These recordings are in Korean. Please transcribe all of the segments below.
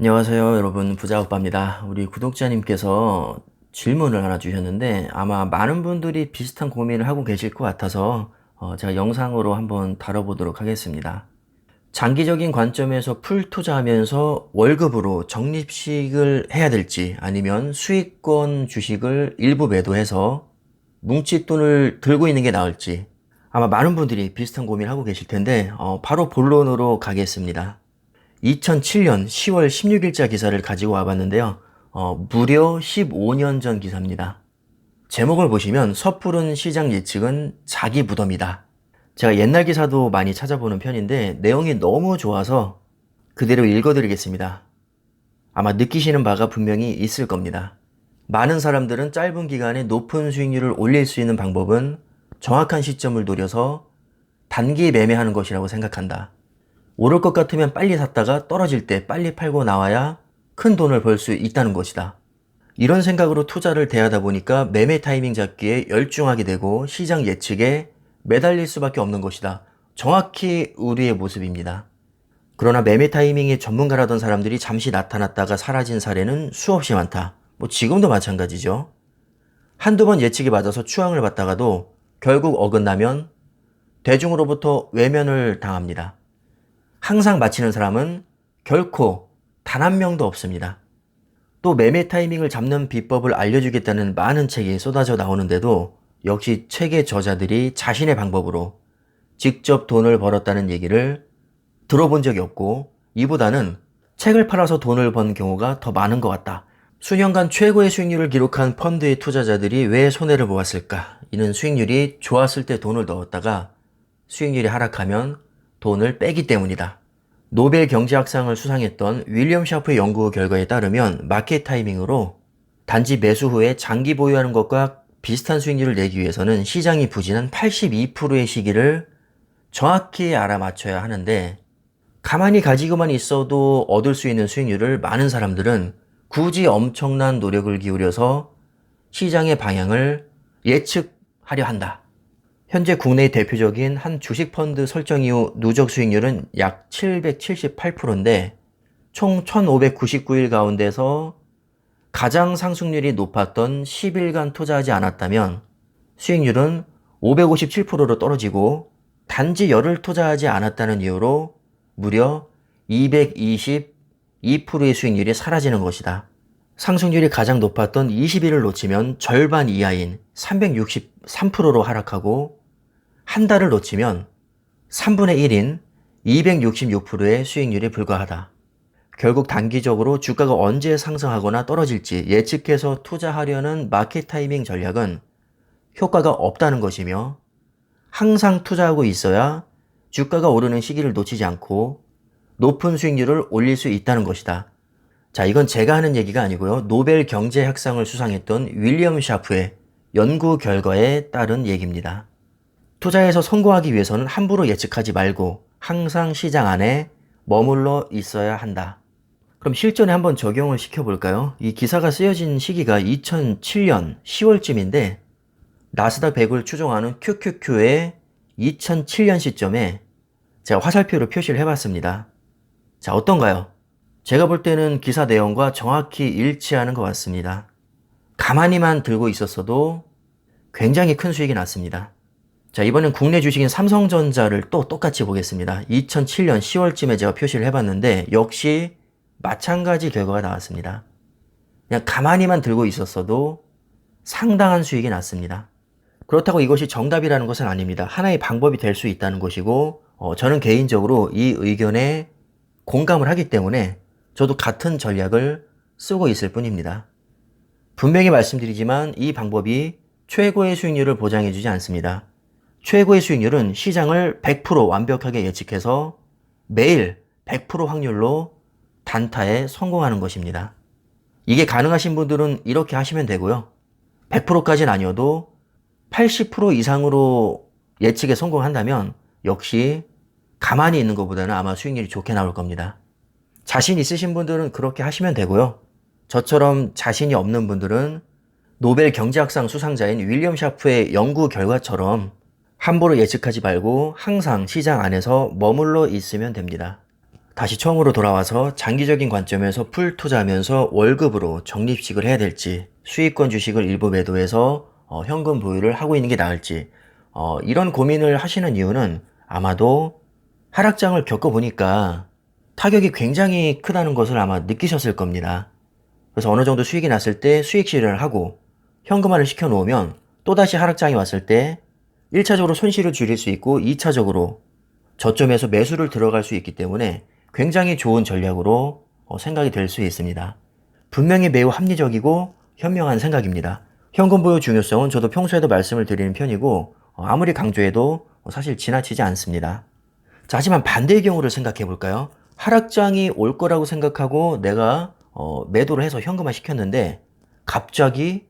안녕하세요, 여러분. 부자오빠입니다. 우리 구독자님께서 질문을 하나 주셨는데 아마 많은 분들이 비슷한 고민을 하고 계실 것 같아서 어, 제가 영상으로 한번 다뤄보도록 하겠습니다. 장기적인 관점에서 풀 투자하면서 월급으로 적립식을 해야 될지 아니면 수익권 주식을 일부 매도해서 뭉칫돈을 들고 있는 게 나을지 아마 많은 분들이 비슷한 고민을 하고 계실 텐데 어, 바로 본론으로 가겠습니다. 2007년 10월 16일자 기사를 가지고 와봤는데요. 어, 무려 15년 전 기사입니다. 제목을 보시면 섣부른 시장 예측은 자기 무덤이다. 제가 옛날 기사도 많이 찾아보는 편인데 내용이 너무 좋아서 그대로 읽어드리겠습니다. 아마 느끼시는 바가 분명히 있을 겁니다. 많은 사람들은 짧은 기간에 높은 수익률을 올릴 수 있는 방법은 정확한 시점을 노려서 단기 매매하는 것이라고 생각한다. 오를 것 같으면 빨리 샀다가 떨어질 때 빨리 팔고 나와야 큰 돈을 벌 수 있다는 것이다. 이런 생각으로 투자를 대하다 보니까 매매 타이밍 잡기에 열중하게 되고 시장 예측에 매달릴 수밖에 없는 것이다. 정확히 우리의 모습입니다. 그러나 매매 타이밍의 전문가라던 사람들이 잠시 나타났다가 사라진 사례는 수없이 많다. 뭐 지금도 마찬가지죠. 한두 번 예측이 맞아서 추앙을 받다가도 결국 어긋나면 대중으로부터 외면을 당합니다. 항상 마치는 사람은 결코 단 한 명도 없습니다. 또 매매 타이밍을 잡는 비법을 알려주겠다는 많은 책이 쏟아져 나오는데도 역시 책의 저자들이 자신의 방법으로 직접 돈을 벌었다는 얘기를 들어본 적이 없고 이보다는 책을 팔아서 돈을 번 경우가 더 많은 것 같다. 수년간 최고의 수익률을 기록한 펀드의 투자자들이 왜 손해를 보았을까? 이는 수익률이 좋았을 때 돈을 넣었다가 수익률이 하락하면 돈을 빼기 때문이다. 노벨 경제학상을 수상했던 윌리엄 샤프의 연구 결과에 따르면 마켓 타이밍으로 단지 매수 후에 장기 보유하는 것과 비슷한 수익률을 내기 위해서는 시장이 부진한 82%의 시기를 정확히 알아맞혀야 하는데 가만히 가지고만 있어도 얻을 수 있는 수익률을 많은 사람들은 굳이 엄청난 노력을 기울여서 시장의 방향을 예측하려 한다. 현재 국내 대표적인 한 주식펀드 설정 이후 누적 수익률은 약 778%인데 총 1599일 가운데서 가장 상승률이 높았던 10일간 투자하지 않았다면 수익률은 557%로 떨어지고 단지 열흘 투자하지 않았다는 이유로 무려 222%의 수익률이 사라지는 것이다. 상승률이 가장 높았던 20일을 놓치면 절반 이하인 363%로 하락하고 한 달을 놓치면 3분의 1인 266%의 수익률에 불과하다. 결국 단기적으로 주가가 언제 상승하거나 떨어질지 예측해서 투자하려는 마켓 타이밍 전략은 효과가 없다는 것이며 항상 투자하고 있어야 주가가 오르는 시기를 놓치지 않고 높은 수익률을 올릴 수 있다는 것이다. 자, 이건 제가 하는 얘기가 아니고요. 노벨 경제학상을 수상했던 윌리엄 샤프의 연구 결과에 따른 얘기입니다. 투자에서 성공하기 위해서는 함부로 예측하지 말고 항상 시장 안에 머물러 있어야 한다. 그럼 실전에 한번 적용을 시켜볼까요? 이 기사가 쓰여진 시기가 2007년 10월쯤인데 나스닥 100을 추종하는 QQQ의 2007년 시점에 제가 화살표로 표시를 해봤습니다. 자, 어떤가요? 제가 볼 때는 기사 내용과 정확히 일치하는 것 같습니다. 가만히만 들고 있었어도 굉장히 큰 수익이 났습니다. 자, 이번엔 국내 주식인 삼성전자를 또 똑같이 보겠습니다. 2007년 10월쯤에 제가 표시를 해봤는데 역시 마찬가지 결과가 나왔습니다. 그냥 가만히만 들고 있었어도 상당한 수익이 났습니다. 그렇다고 이것이 정답이라는 것은 아닙니다. 하나의 방법이 될 수 있다는 것이고, 어, 저는 개인적으로 이 의견에 공감을 하기 때문에 저도 같은 전략을 쓰고 있을 뿐입니다. 분명히 말씀드리지만 이 방법이 최고의 수익률을 보장해주지 않습니다. 최고의 수익률은 시장을 100% 완벽하게 예측해서 매일 100% 확률로 단타에 성공하는 것입니다. 이게 가능하신 분들은 이렇게 하시면 되고요. 100%까지는 아니어도 80% 이상으로 예측에 성공한다면 역시 가만히 있는 것보다는 아마 수익률이 좋게 나올 겁니다. 자신 있으신 분들은 그렇게 하시면 되고요. 저처럼 자신이 없는 분들은 노벨 경제학상 수상자인 윌리엄 샤프의 연구 결과처럼 함부로 예측하지 말고 항상 시장 안에서 머물러 있으면 됩니다. 다시 처음으로 돌아와서 장기적인 관점에서 풀 투자하면서 월급으로 적립식을 해야 될지 수익권 주식을 일부 매도해서 어, 현금 보유를 하고 있는 게 나을지 어, 이런 고민을 하시는 이유는 아마도 하락장을 겪어보니까 타격이 굉장히 크다는 것을 아마 느끼셨을 겁니다. 그래서 어느 정도 수익이 났을 때 수익 실현을 하고 현금화를 시켜 놓으면 또다시 하락장이 왔을 때 1차적으로 손실을 줄일 수 있고 2차적으로 저점에서 매수를 들어갈 수 있기 때문에 굉장히 좋은 전략으로 어, 생각이 될 수 있습니다. 분명히 매우 합리적이고 현명한 생각입니다. 현금 보유 중요성은 저도 평소에도 말씀을 드리는 편이고 어, 아무리 강조해도 어, 사실 지나치지 않습니다. 자, 하지만 반대의 경우를 생각해 볼까요? 하락장이 올 거라고 생각하고 내가 어, 매도를 해서 현금화 시켰는데 갑자기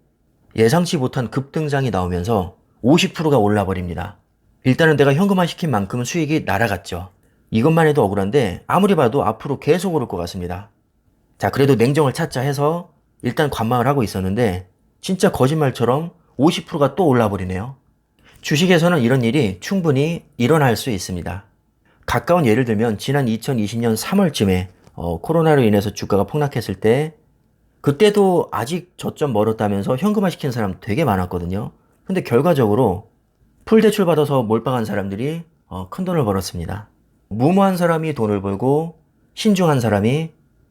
예상치 못한 급등장이 나오면서 50%가 올라 버립니다. 일단은 내가 현금화 시킨 만큼 수익이 날아갔죠. 이것만 해도 억울한데 아무리 봐도 앞으로 계속 오를 것 같습니다. 자, 그래도 냉정을 찾자 해서 일단 관망을 하고 있었는데 진짜 거짓말처럼 50%가 또 올라 버리네요. 주식에서는 이런 일이 충분히 일어날 수 있습니다. 가까운 예를 들면 지난 2020년 3월쯤에 어, 코로나로 인해서 주가가 폭락했을 때 그때도 아직 저점 멀었다면서 현금화 시킨 사람 되게 많았거든요. 근데 결과적으로 풀 대출 받아서 몰빵한 사람들이 어, 큰 돈을 벌었습니다. 무모한 사람이 돈을 벌고 신중한 사람이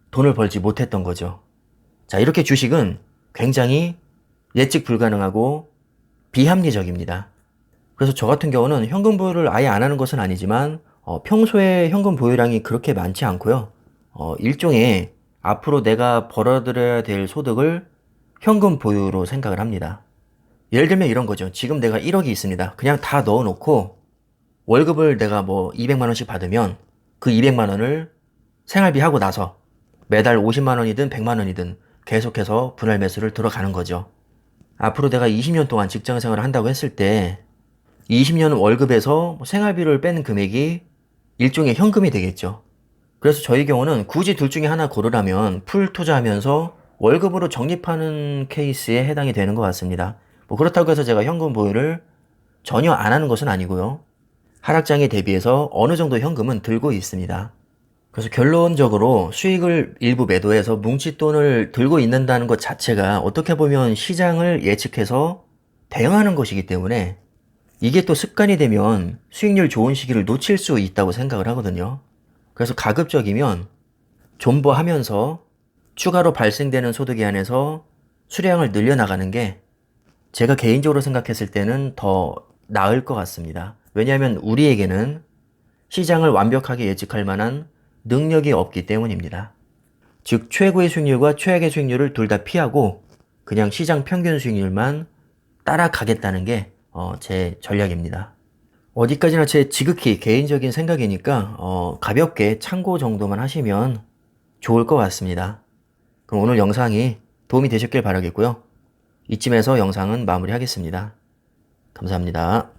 돈을 벌지 못했던 거죠. 자, 이렇게 주식은 굉장히 예측 불가능하고 비합리적입니다. 그래서 저 같은 경우는 현금 보유를 아예 안 하는 것은 아니지만 어, 평소에 현금 보유량이 그렇게 많지 않고요. 어, 일종의 앞으로 내가 벌어들여야 될 소득을 현금 보유로 생각을 합니다. 예를 들면 이런 거죠. 지금 내가 1억이 있습니다. 그냥 다 넣어놓고 월급을 내가 뭐 200만 원씩 받으면 그 200만 원을 생활비 하고 나서 매달 50만 원이든 100만 원이든 계속해서 분할 매수를 들어가는 거죠. 앞으로 내가 20년 동안 직장 생활을 한다고 했을 때 20년 월급에서 뭐 생활비를 뺀 금액이 일종의 현금이 되겠죠. 그래서 저희 경우는 굳이 둘 중에 하나 고르라면 풀 투자하면서 월급으로 적립하는 케이스에 해당이 되는 것 같습니다. 뭐 그렇다고 해서 제가 현금 보유를 전혀 안 하는 것은 아니고요. 하락장에 대비해서 어느 정도 현금은 들고 있습니다. 그래서 결론적으로 수익을 일부 매도해서 뭉칫돈을 들고 있는다는 것 자체가 어떻게 보면 시장을 예측해서 대응하는 것이기 때문에 이게 또 습관이 되면 수익률 좋은 시기를 놓칠 수 있다고 생각을 하거든요. 그래서 가급적이면 존버하면서 추가로 발생되는 소득에 한해서 수량을 늘려나가는 게 제가 개인적으로 생각했을 때는 더 나을 것 같습니다. 왜냐하면 우리에게는 시장을 완벽하게 예측할 만한 능력이 없기 때문입니다. 즉, 최고의 수익률과 최악의 수익률을 둘 다 피하고 그냥 시장 평균 수익률만 따라가겠다는 게 어, 제 전략입니다. 어디까지나 제 지극히 개인적인 생각이니까 어, 가볍게 참고 정도만 하시면 좋을 것 같습니다. 그럼 오늘 영상이 도움이 되셨길 바라겠고요. 이쯤에서 영상은 마무리하겠습니다. 감사합니다.